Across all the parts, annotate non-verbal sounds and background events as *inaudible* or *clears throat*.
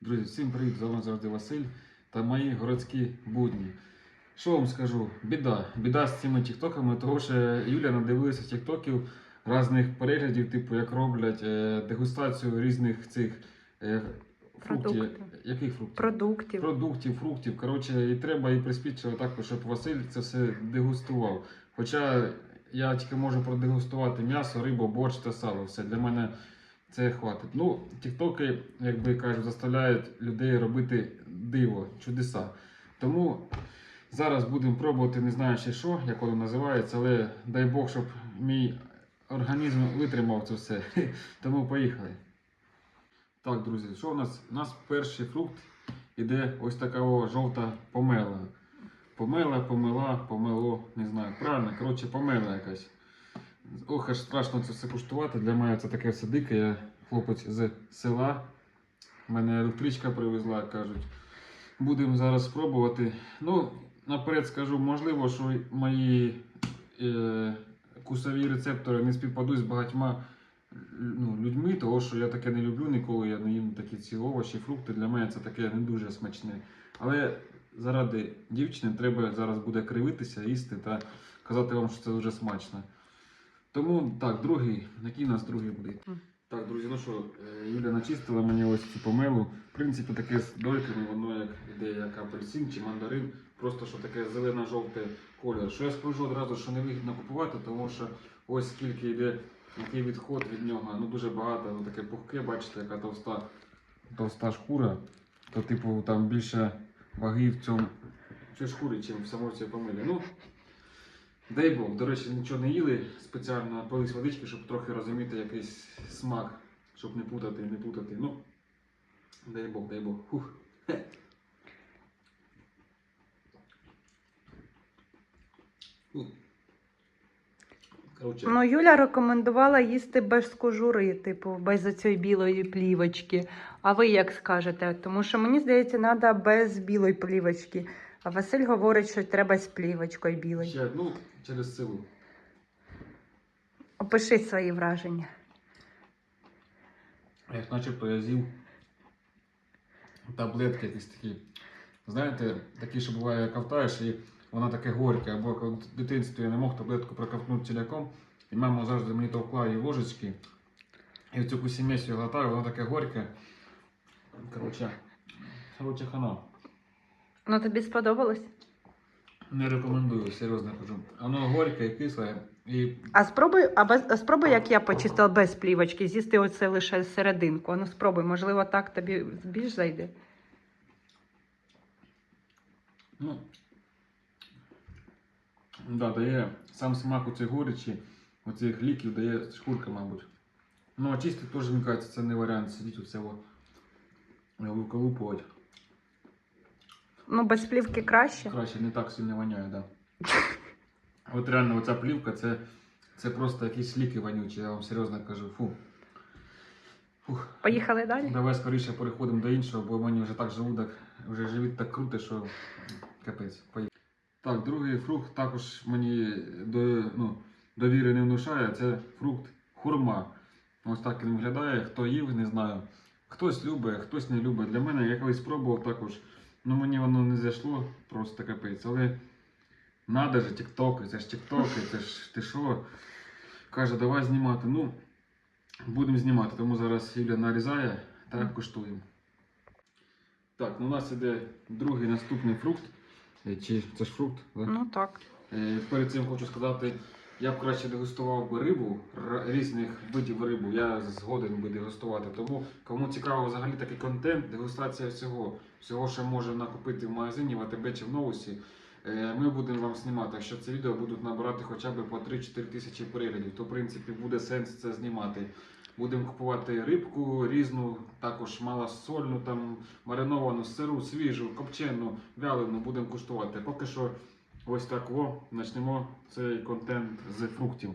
Друзі, всім привіт! З вами завжди Василь та мої городські будні. Що вам скажу? Біда. Біда з цими тіктоками, того що Юля надивилася тіктоків різних переглядів, типу як роблять е, дегустацію різних цих е, фруктів. Продукти. Яких фруктів? Продуктів. Продуктів, фруктів. Коротше, і треба і приспічило також, щоб Василь це все дегустував. Хоча я тільки можу продегустувати м'ясо, рибу, борщ та сало. Все для мене це хватить. Ну, тіктоки, як би кажуть, заставляють людей робити диво, чудеса. Тому зараз будемо пробувати, не знаю ще що, як воно називається, але дай Бог, щоб мій організм витримав це все. *laughs* Тому поїхали. Так, друзі, що у нас? У нас перший фрукт іде ось така жовта помела. Помела, помила, помело, не знаю. Правильно, коротше, помела якась. Ох, аж страшно це все куштувати. Для мене це таке все дике. Я хлопець з села. Мене електричка привезла, кажуть. Будемо зараз спробувати. Ну, наперед скажу, можливо, що мої е, кусові рецептори не співпадуть з багатьма ну, людьми, того що я таке не люблю ніколи. Я не їм такі ці овочі, фрукти. Для мене це таке не дуже смачне. Але заради дівчини треба зараз буде кривитися, їсти та казати вам, що це дуже смачно. Тому так, другий, який у нас другий буде? Так, друзі, ну що, е, Юля начистила мені ось цю помелу. В принципі, таке з дольками, воно як іде як апельсин чи мандарин, просто що таке зелено-жовте колір. Що я скажу одразу, що не вигідно купувати, тому що ось скільки йде який відход від нього, ну дуже багато, ну таке пухке, бачите, яка товста, товста шкура, то типу там більше ваги в цьому шкурі, чим в самому цій помилі. Ну, дай Бог, до речі, нічого не їли спеціально пились водички, щоб трохи розуміти якийсь смак, щоб не путати, не путати. Ну, дай Бог, дай Бог. Фух. Ну, Юля рекомендувала їсти без кожури, типу, без цієї білої плівочки. А ви як скажете? Тому що мені здається, треба без білої плівочки. А Василь говорить, що треба з плівочкою білою. ще, ну, через силу. Опиши свої враження. Як начебто я з'їв таблетки якісь такі. Знаєте, такі, що буває, ковтаєш, і вона таке горьке. Або в дитинстві я не мог таблетку проковтнути ціляком, і мама завжди мені товкла її ложечки. І в цю кусімесію глотаю, воно таке горьке. Коротше, коротше хана. Ну тобі сподобалось? Не рекомендую, серйозно кажу. Воно горьке і кисле. І А спробуй, а без, а спробуй, як я почистила без плівочки, з'їсти оце лише серединку. Ну спробуй, можливо, так тобі більш зайде. Ну, да, дає сам смак у цій горечі, оцих ліків дає шкурка, мабуть. Ну, а чистити теж, мені кажеться, це не варіант сидіти оце во виколупувати. Ну, без плівки краще. Краще не так сильно воняє, да. *laughs* От реально оця плівка, це, це просто якісь ліки вонючі, я вам серйозно кажу. Фу. Фух. Поїхали далі? Давай скоріше переходимо до іншого, бо мені вже так желудок, вже живіт так круто, що капець. Поїхали. Так, другий фрукт також мені до, ну, довіри не внушає. Це фрукт хурма. Ось так він виглядає. Хто їв, не знаю. Хтось любить, хтось не любить. Для мене я колись спробував також. Ну мені воно не зайшло, просто капець. Але надо же, тіктоки, це ж тіктоки, це ж ти що? Каже, давай знімати. Ну, будемо знімати, тому зараз Юля нарізає та куштуємо. Так, ну у нас іде другий наступний фрукт. Е, Чи це ж фрукт? Да? Ну так. Е, Перед цим хочу сказати, я б краще дегустував би рибу, різних видів рибу. Я згоден би дегустувати. Тому кому цікаво взагалі такий контент, дегустація всього, всього, що можна накупити в магазині, в АТБ чи в новусі. е, Ми будемо вам знімати. Якщо це відео будуть набирати хоча б по 3-4 тисячі переглядів, то в принципі буде сенс це знімати. Будемо купувати рибку різну, також малосольну, там мариновану, сиру, свіжу, копчену, вялену будемо куштувати. Поки що ось так во, почнемо цей контент з фруктів.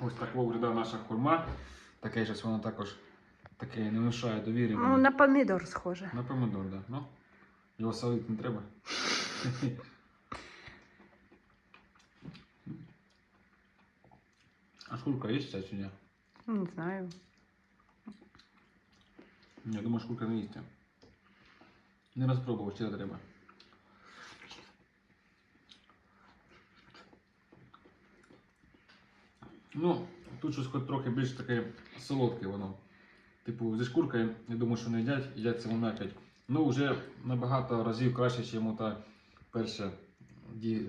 Ось так во виглядає наша хурма. Таке щось воно також таке не внушає довірі. Ну, на помідор схоже. На помидор, так. Да. Ну, його солити не треба. А шкурка є ця чи ні? Не знаю. Я думаю, шкурка не їсти. Не розпробував, ще треба. Ну, тут щось хоч трохи більш таке солодке воно. Типу, зі шкуркою, я думаю, що не їдять, їдять це м'якоть. Ну, вже набагато разів краще, ніж та перша ді...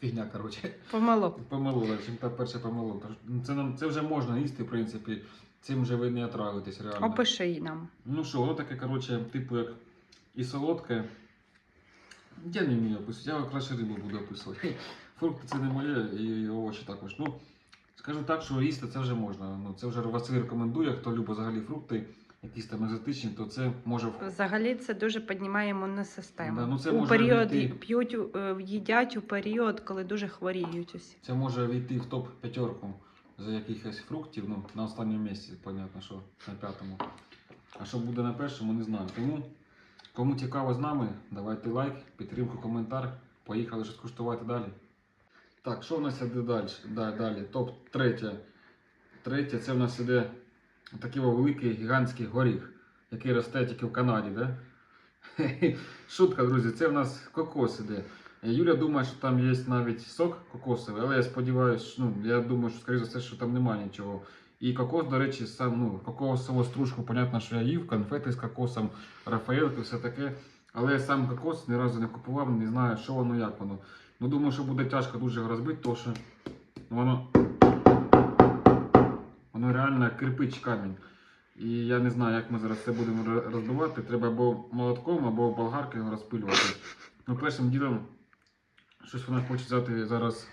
фігня, коротше. Помилок. Помилила, чим та перша помилок. Ну, Це, нам, це вже можна їсти, в принципі. Цим вже ви не отравитесь реально. Опиши її нам. Ну що, воно таке, коротше, типу як і солодке. Я не вмію описувати, я краще рибу буду описувати. Фрукти це не моє і овочі також. Ну, скажу так, що їсти це вже можна. Ну, це вже Василь рекомендує, хто любить взагалі фрукти, якісь там екзотичні, то це може Взагалі це дуже піднімає імунну систему. Да, ну це у може період війти. п'ють, е, їдять у період, коли дуже хворіють усі. Це може війти в топ п'ятерку за якихось фруктів, ну, на останньому місці, понятно, що на п'ятому. А що буде на першому, не знаю. Тому, кому цікаво з нами, давайте лайк, підтримку, коментар. Поїхали щось куштувати далі. Так, що в нас іде далі? Да, далі. Топ третє. Третє це в нас іде такий великий гігантський горіх, який росте тільки в Канаді, да? *laughs* Шутка, друзі, це в нас кокос іде. Юля думає, що там є навіть сок кокосовий, але я сподіваюся, ну, я думаю, що скоріше за все, що там немає нічого. І кокос, до речі, сам, ну, кокосову стружку, понятно, що я їв, конфети з кокосом, рафаелки, все таке. Але сам кокос ні разу не купував, не знаю, що воно, як воно. Ну, думаю, що буде тяжко дуже розбити, тому що воно, воно реально кирпич камінь. І я не знаю, як ми зараз це будемо розбивати. Треба або молотком, або болгаркою його розпилювати. Ну, першим ділом, щось вона хоче взяти зараз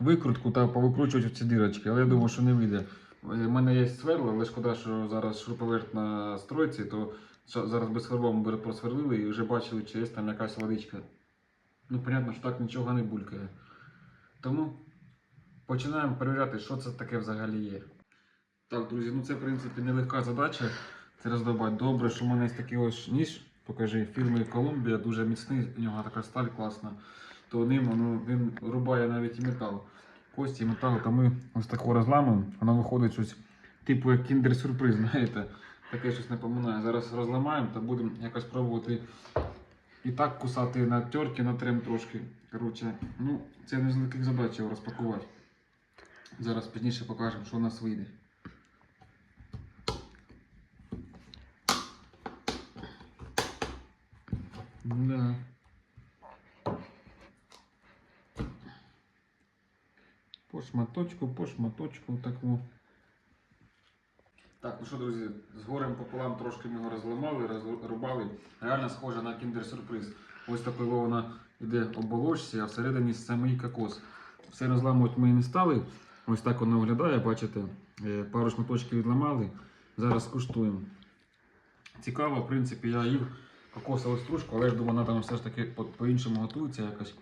викрутку та повикручувати ці дірочки, але я думаю, що не вийде. У мене є сверло, але шкода, що зараз шуруповерт на стройці, то зараз без сверлом би просверлили і вже бачили, чи є там якась водичка. Ну, понятно, що так нічого не булькає. Тому починаємо перевіряти, що це таке взагалі є. Так, друзі, ну це в принципі нелегка задача. Це роздобати. Добре, що в мене є такий ось ніж, покажи, фірми Колумбія, дуже міцний, у нього така сталь класна. То ним ну, він рубає навіть і метал. Кості і метал, то ми ось таку розламуємо, воно виходить щось, типу як кіндер-сюрприз, *laughs* знаєте. Таке щось напоминає. Зараз розламаємо та будемо якось пробувати і так кусати на терки, на трем трошки. Коротше, ну, це не з легких задач його розпакувати. Зараз пізніше покажемо, що у нас вийде. Да. По шматочку, по шматочку таку. Так, ну що, друзі, з горем пополам трошки ми його розламали, розрубали. Реально схоже на кіндер-сюрприз. Ось такою вона йде оболочці, а всередині самий кокос. Все розламувати ми не стали. Ось так воно виглядає, бачите, Е, пару шматочків відламали. Зараз куштуємо. Цікаво, в принципі, я їв кокосову стружку, але я думаю, вона там все ж таки по- по-іншому готується якось.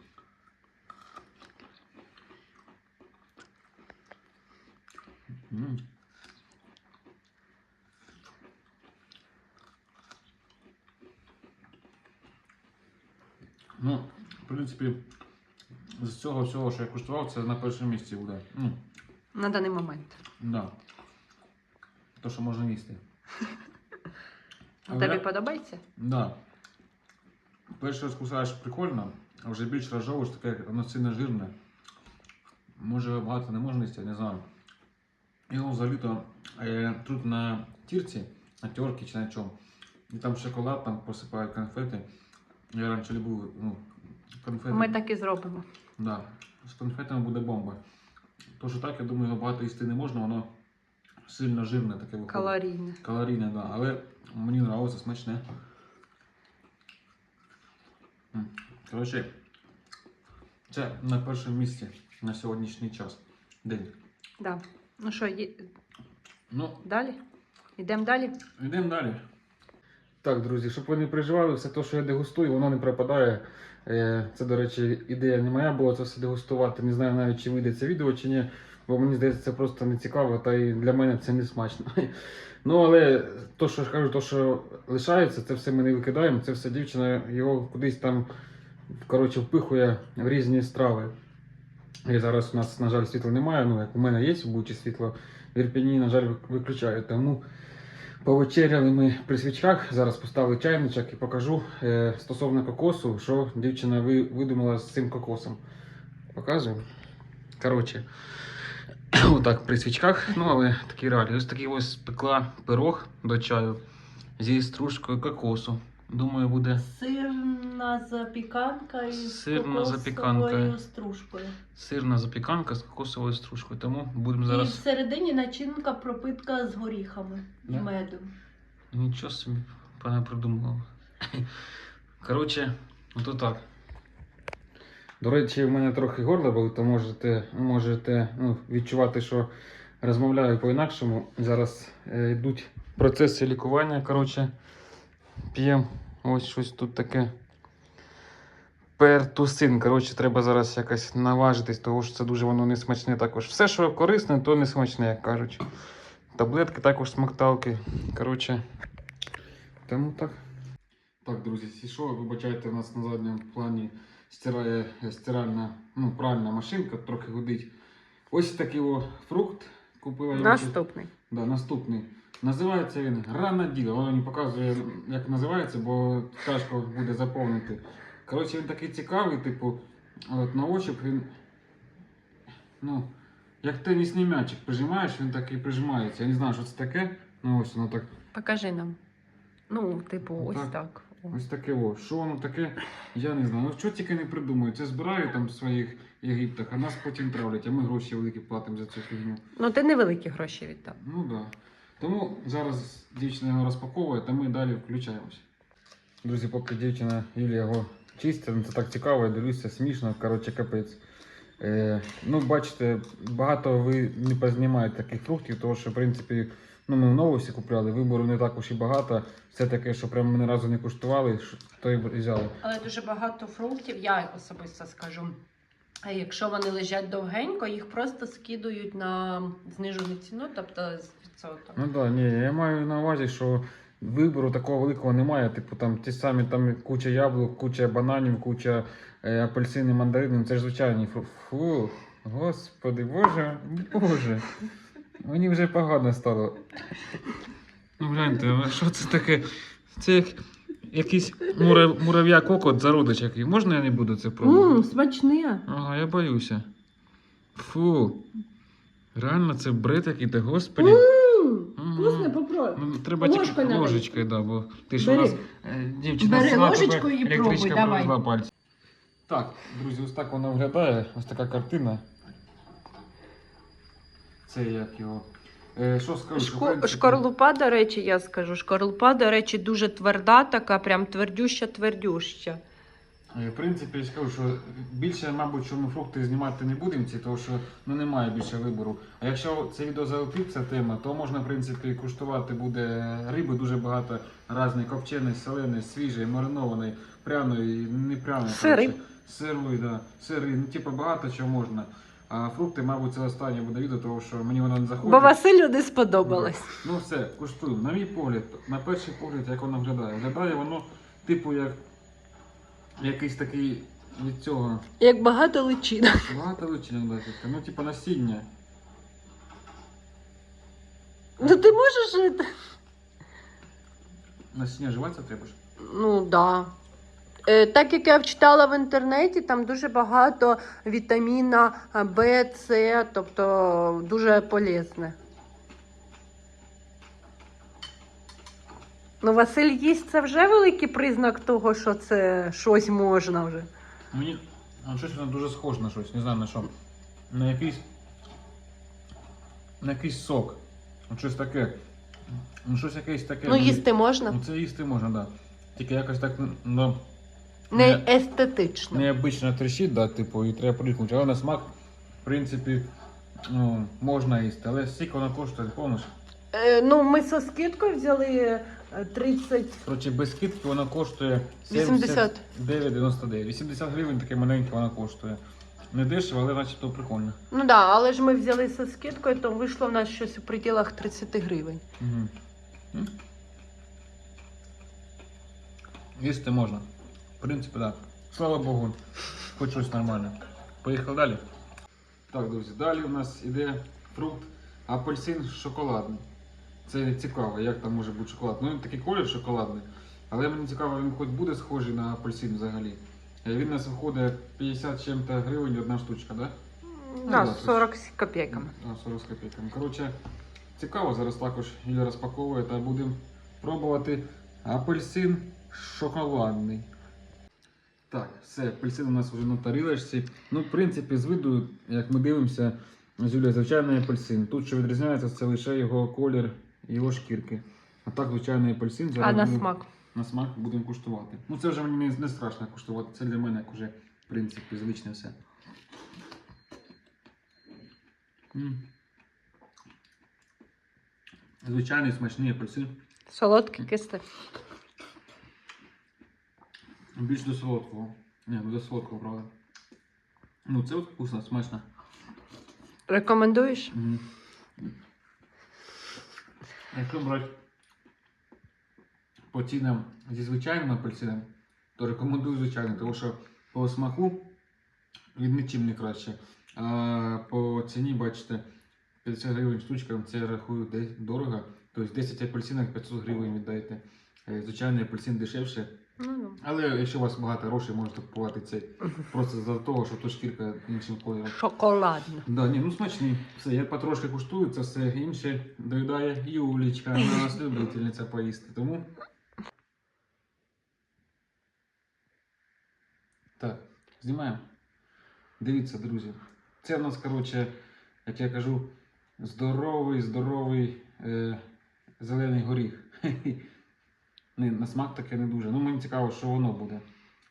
М. Ну, в принципі, з цього всього, що я куштував, це на першому місці буде. М, На даний момент. да. То, що можна їсти. А Але- тобі подобається? Да. Перший раз кусаєш прикольно, а вже більш розжовуєш, таке воно сильно жирне. Може багато не можна їсти, я не знаю. Його взагалі-то е, тут на тірці, на терці чи на чому. І там шоколад, там посипають конфети. Я раніше любив ну, конфети. Ми так і зробимо. Да. З конфетами буде бомба. То, що так, я думаю, його багато їсти не можна, воно сильно жирне таке виходить. Калорійне. Калорійне, да. Але мені подобається смачне. Коротше, це на першому місці на сьогоднішній час. День. Да. Ну що, ї- Ну, далі? Йдемо далі? йдемо далі. Так, друзі, щоб ви не переживали, все те, що я дегустую, воно не пропадає. Е, Це, до речі, ідея не моя була це все дегустувати. Не знаю навіть, чи вийде це відео, чи ні. Бо мені здається, це просто не цікаво, та й для мене це не смачно. *laughs* Ну, але то, що я кажу, то, що лишається, це все ми не викидаємо, це все дівчина його кудись там коротше, впихує в різні страви. І зараз у нас, на жаль, світла немає. Ну, як у мене є в Бучі світло, в Ірпіні, на жаль, вик- виключають. Тому Повечеряли ми при свічках. Зараз поставили чайничок і покажу е, стосовно кокосу, що дівчина ви, видумала з цим кокосом. Показую. Коротше, *clears throat* отак при свічках, ну але такі реалії. Ось такий ось пекла пирог до чаю зі стружкою кокосу. Думаю, буде Сирна запіканка із Сирна кокосовою запіканка. стружкою. сирна запіканка з кокосовою стружкою. Тому будемо І всередині начинка пропитка з горіхами і Да? медом. Нічого собі пане придумала. *laughs* Коротше, ото так. До речі, в мене трохи горло болить, то можете, можете ну, відчувати, що розмовляю по-інакшому. Зараз е, йдуть процеси лікування. Коротше, п'ємо ось щось тут таке. Пертусин. Коротше, треба зараз якось наважитись, тому що це дуже воно не смачне також. Все, що корисне, то не смачне, як кажуть. Таблетки також смакталки. Коротше, тому так. Так, друзі, що, вибачайте, у нас на задньому плані стирає стиральна, ну, пральна машинка, трохи гудить. Ось такий о фрукт купила я. Наступний. Да, наступний. Називається він гранаділа. Воно не показує, як називається, бо тяжко буде заповнити. Коротше, він такий цікавий, типу, от на ощуп він. Ну, як тенісний м'ячик прижимаєш, він так і прижимається. Я не знаю, що це таке. Ну ось воно так. Покажи нам. Ну, типу, ось Отак. так. Ось таке о. Що воно таке? Я не знаю. Ну що тільки не придумають. Це збирають там в своїх Єгиптах, а нас потім травлять, а ми гроші великі платимо за цю фігню. Ну, ти невеликі гроші віддав. Ну так. Да. Тому зараз дівчина його розпаковує, та ми далі включаємося. Друзі, поки дівчина Юлія його чистить, ну, це так цікаво, я дивлюся, смішно, коротше, капець. Е, ну, бачите, багато ви не познімаєте таких фруктів, тому що, в принципі, ну, ми в новості купляли, вибору не так уж і багато. Все таке, що прямо ми ні разу не куштували, то і взяли. Але дуже багато фруктів, я особисто скажу. Якщо вони лежать довгенько, їх просто скидують на знижену ціну, тобто з відсотком. Ну так, ні, я маю на увазі, що вибору такого великого немає. Типу там ті самі там куча яблук, куча бананів, куча е, апельсини, мандарини. Ну, Це ж звичайні. Фу, господи, боже, боже. Мені вже погано стало. Ну гляньте, що це таке? Це як якийсь мура- мурав'я кокот зародич який. Можна я не буду це пробувати? смачне. Ага, я боюся. Фу. Реально, це бред який-то, господи. Мгм. Попробуй. Ну, треба Ложкою тільки надо. ложечкою, да, бо ти ж у Бери. нас е, дівчина Бери села, ложечкою тебе і електричка пробуй, давай. привезла пальці. Так, друзі, ось так воно виглядає. Ось така картина. Це як його. Е, що скажу? Шко- принципі, Шкорлупа, до речі, я скажу, шкорлупа, до речі, дуже тверда, така, прям твердюща-твердюща. е, В принципі, я скажу, що більше, мабуть, що ми фрукти знімати не будемо, ці, тому що ну, немає більше вибору. А якщо це відео залетить, ця тема, то можна, в принципі, куштувати буде риби дуже багато різної, копченої, соленої, свіжої, маринованої, пряної, не пряної. Сири. коротше. Да. Сири, ну типу багато чого можна. А фрукти, мабуть, це останнє буде відео, тому що мені воно не заходить. Бо Василю не сподобалось. Ну все, куштуємо. На мій погляд, на перший погляд, як воно виглядає. Виглядає воно, типу, як якийсь такий від цього. Як багато личинок. Багато личинок, да, типу. ну типу насіння. Ну ти можеш. Насіння жуватися треба ж. Ну да. Е, Так як я вчитала в інтернеті, там дуже багато вітаміна В, С, тобто дуже полезне. Ну, Василь їсть це вже великий признак того, що це щось можна вже. Мені а щось воно дуже схоже на щось, не знаю на що. На якийсь. На якийсь сок. От щось таке. Ну щось якесь таке. Ну, їсти можна. Ну це їсти можна, так. Да. Тільки якось так ну, Не естетично. необично трещить, да, типу, і треба привикнути. Але на смак, в принципі, ну, можна їсти. Але скільки вона коштує, помниш? Е, ну, ми со скидкою взяли е, 30. Коротше, без скидки вона коштує 80. 79,99. 80 гривень таке маленьке вона коштує. Не дешево, але начебто прикольно. Ну так, да, але ж ми взяли со скидкою, то вийшло в нас щось у пределах 30 гривень. Угу. Їсти можна. В принципі, так. Слава Богу, хоч щось нормальне. Поїхали далі. Так, друзі, далі у нас іде фрукт апельсин шоколадний. Це цікаво, як там може бути шоколад. Ну, він такий колір шоколадний. Але мені цікаво, він хоч буде схожий на апельсин взагалі. Е, Він у нас виходить 50 чим-то гривень одна штучка, так? Ну, Да, да, 40 з копійками. А, 40 з копійками. Коротше, цікаво, зараз також Юля розпаковує та будемо пробувати апельсин шоколадний. Так, все, апельсин у нас вже на тарілочці. Ну, в принципі, з виду, як ми дивимося, з Юлія, звичайний апельсин. Тут що відрізняється, це лише його колір і його шкірки. А так, звичайний апельсин. А на будемо- смак. на смак будемо куштувати. Ну це вже мені не, страшно куштувати. Це для мене як уже, в принципі, звичне все. М. Звичайний смачний апельсин. Солодкий кислий. Більш до солодкого. Ні, ну до солодкого, правда. Ну, це от вкусно, смачно. Рекомендуєш? Мгм. Якщо брати по цінам зі звичайним апельсином, то рекомендую звичайний, тому що по смаку він нічим не краще. А по ціні, бачите, 50 гривень штучка, це я рахую десь дорого. Тобто 10 апельсинок 500 гривень віддаєте. Е, Звичайний апельсин дешевше. Ну, ну. Але якщо у вас багато грошей, можете купувати цей просто за того, що то шкірка іншим кольором. Шоколадно. Да, ні, ну смачні. Все, я потрошки куштую, це все інше доїдає Юлічка, вона у нас любительниця поїсти. Тому. Так, знімаємо. Дивіться, друзі. Це в нас, коротше, як я кажу, здоровий, здоровий е, зелений горіх. *laughs* Не, на смак таке не дуже. Ну, мені цікаво, що воно буде.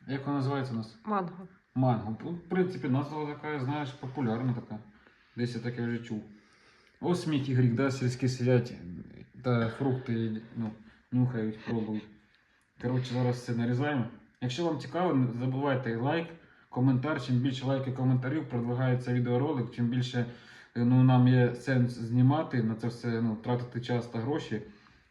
Як воно називається у нас? Манго. Манго. Ну, В принципі, назва така, знаєш, популярна така. Десь я таке вже чув. Ось сміті гріх, да, сільські сидять та фрукти ну, нюхають, пробують. Коротше, зараз все нарізаємо. Якщо вам цікаво, не забувайте лайк, коментар. Чим більше лайків коментарів продвигається відеоролик, чим більше ну, нам є сенс знімати, на це все ну, тратити час та гроші.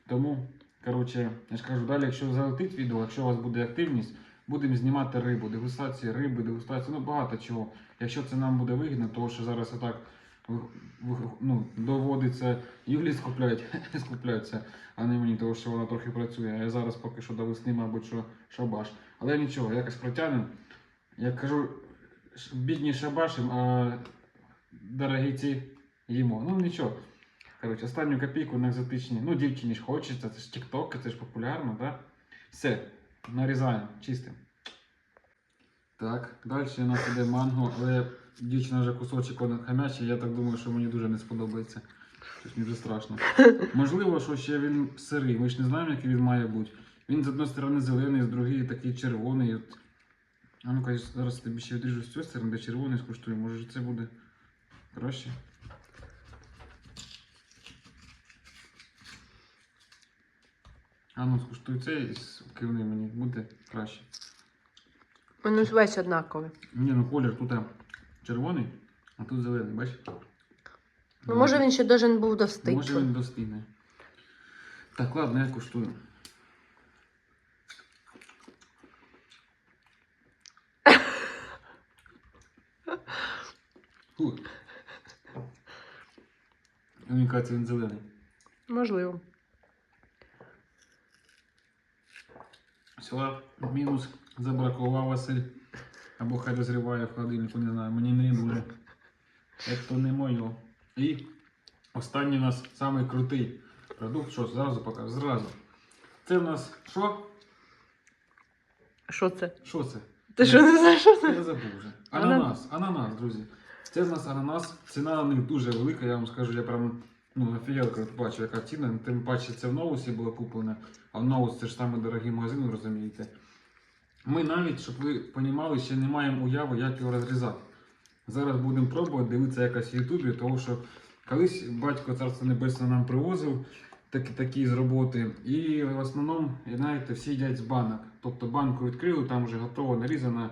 Тому, коротше, я ж кажу, далі, якщо залетить відео, якщо у вас буде активність, будемо знімати рибу, дегустації риби, дегустації, ну багато чого. Якщо це нам буде вигідно, тому що зараз ви- ви- ну, доводиться Юлі *laughs* скупляються, а не мені, тому що вона трохи працює. А я зараз поки що до весни, мабуть, що шабаш. Але нічого, якось протягнемо. Я кажу, бідні шабашим, а дорогі ці їмо. Ну нічого. Коротше, останню копійку на екзотичні. Ну, дівчині ж хочеться, це ж TikTok, це ж популярно. Да? Все, нарізаємо, чистимо. Так, далі у нас іде манго, але дівчина вже кусочок один хамячий, я так думаю, що мені дуже не сподобається. Щось мені вже страшно. *laughs* Можливо, що ще він сирий, ми ж не знаємо, який він має бути. Він з одної сторони зелений, з другої такий червоний. От. А ну-ка, зараз тобі ще відріжу з цієї сторони, де червоний скуштую. Може це буде краще? А ну скуштуй цей і кивни мені, буде краще. Ну, ж весь однаковий. Ні, ну колір тут червоний, а тут зелений, бачиш? Ну, може він ще должен був достигти. Може він достигне. Так, ладно, я куштую. Фу. Мені кажеться, він зелений. Можливо. Все, мінус забракував Василь. Або хай дозріває в холодильнику, не знаю, мені не дуже. Як то не моє. І останній у нас самий крутий продукт, що зразу покажу, зразу. Це в нас що? Що це? Що це? Ти що не знаєш, що Я забув вже. Ананас, ананас, друзі. Це в нас ананас. Ціна на них дуже велика, я вам скажу, я прям ну, офігел, коли бачу, яка ціна. Тим паче це в Новусі було куплено, в це ж саме дорогий магазин, розумієте. Ми навіть, щоб ви розуміли, ще не маємо уяви, як його розрізати. Зараз будемо пробувати дивитися якось в Ютубі, тому що колись батько царство небесне нам привозив такі, такі з роботи. І в основному, знаєте, всі їдять з банок. Тобто банку відкрили, там вже готово нарізано.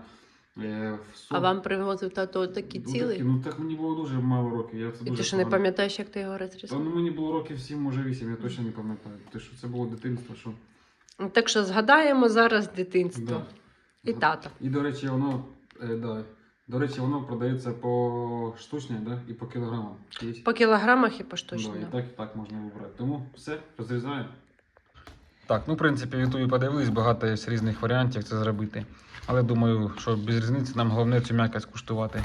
Е, в. А вам привозив тато Ну, цілий? такі, Ну так мені було дуже мало років. Я це І дуже ти що не погано- пам'ятаєш, як ти його Та розрізав? ну мені було років 7, може 8, я точно не пам'ятаю. Те, що це було дитинство, що. Ну, Так що згадаємо зараз дитинство. Да. І тато. І, до речі, воно, е, да, До речі, воно продається по штучній да? і по кілограмам. Є? По кілограмах і по Да, штучно. і так, і так можна вибрати. Тому все, розрізаю. Так, ну в принципі, в Ютубі подивились, багато є різних варіантів це зробити. Але думаю, що без різниці нам головне цю м'якость куштувати.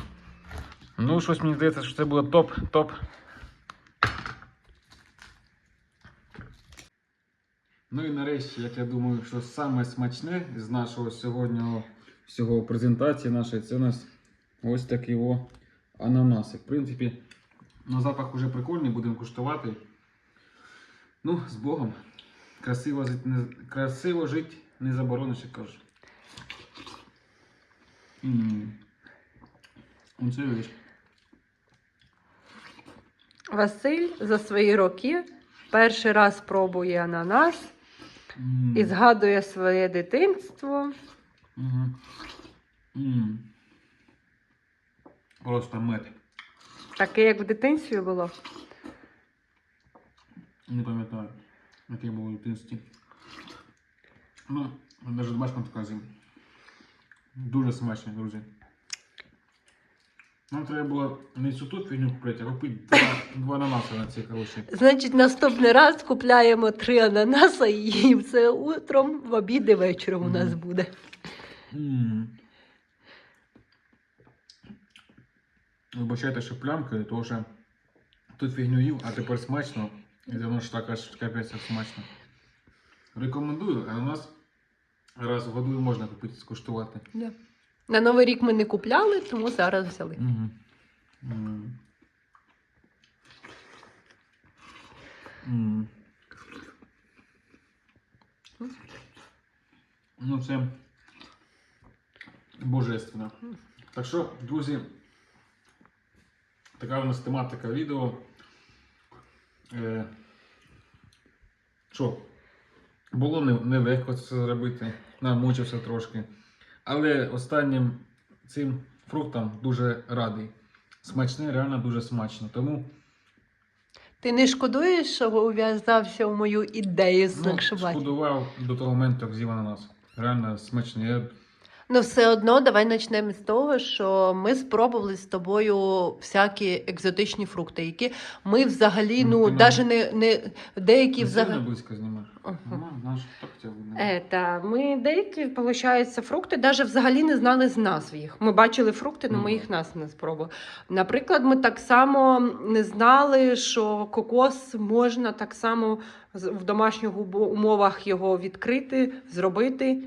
Ну, щось мені здається, що це буде топ, топ. Ну і нарешті, як я думаю, що саме смачне з нашого сьогоднішнього всього презентації нашої, це у нас ось такий о ананаси. В принципі, на запах уже прикольний, будемо куштувати. Ну, з Богом. Красиво жити не, красиво жить не заборониш, як кажуть. Оце. Василь за свої роки перший раз пробує ананас Ммм. і згадує своє дитинство. Угу. Ммм. Просто мед. Таке, як в дитинстві було. Не пам'ятаю, яке було в дитинстві. Ну, навіть домашньому показі. Дуже смачно, друзі. Нам треба було не цю тут фігню купити, а купити два, два ананаси на ці хороші. Значить, наступний раз купляємо три ананаси і їм це утром, в обід і вечором у нас буде. М. Вибачайте, що плямкою, тому що тут фігню їв, а тепер смачно. І воно ж так аж капець як смачно. Рекомендую, а у нас раз в году можна купити скуштувати. Да. На Новий рік ми не купляли, тому зараз взяли. М. М. Ну, це божественно. Так що, друзі, така у нас тематика відео. Е, Що? Було не- нелегко це зробити, намучився трошки. Але останнім цим фруктам дуже радий. Смачне, реально дуже смачно. Тому Ти не шкодуєш, що ув'язався в мою ідею з ну, шкодував до того моменту, як з'їв ананас. Реально смачне. Я... Ну, все одно, давай почнемо з того, що ми спробували з тобою всякі екзотичні фрукти, які ми взагалі, Ну, ну, навіть не, не деякі взагалі. близько знімаєш. Ага. Ну, наш так видно. Это, ми деякі, виходить, фрукти навіть взагалі не знали з назв їх. Ми бачили фрукти, але ми їх нас не спробували. Наприклад, ми так само не знали, що кокос можна так само в домашніх умовах його відкрити, зробити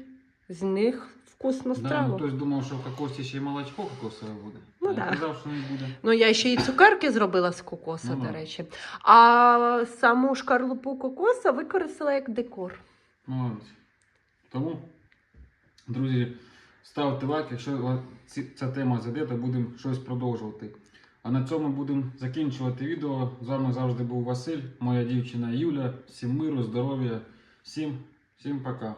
з них вкусну Да, ну, страву. хтось думав, що в кокосі ще й молочко кокосове буде. Ну, а да. казав, що не буде. Ну, я ще й цукерки зробила з кокоса, Ну, до да. речі. А саму шкарлупу кокоса використала як декор. Молодець. Тому, друзі, ставте лайк, якщо вас ці- ця тема зайде, то будемо щось продовжувати. А на цьому будемо закінчувати відео. З вами завжди був Василь, моя дівчина Юля. Всім миру, здоров'я, всім, всім пока.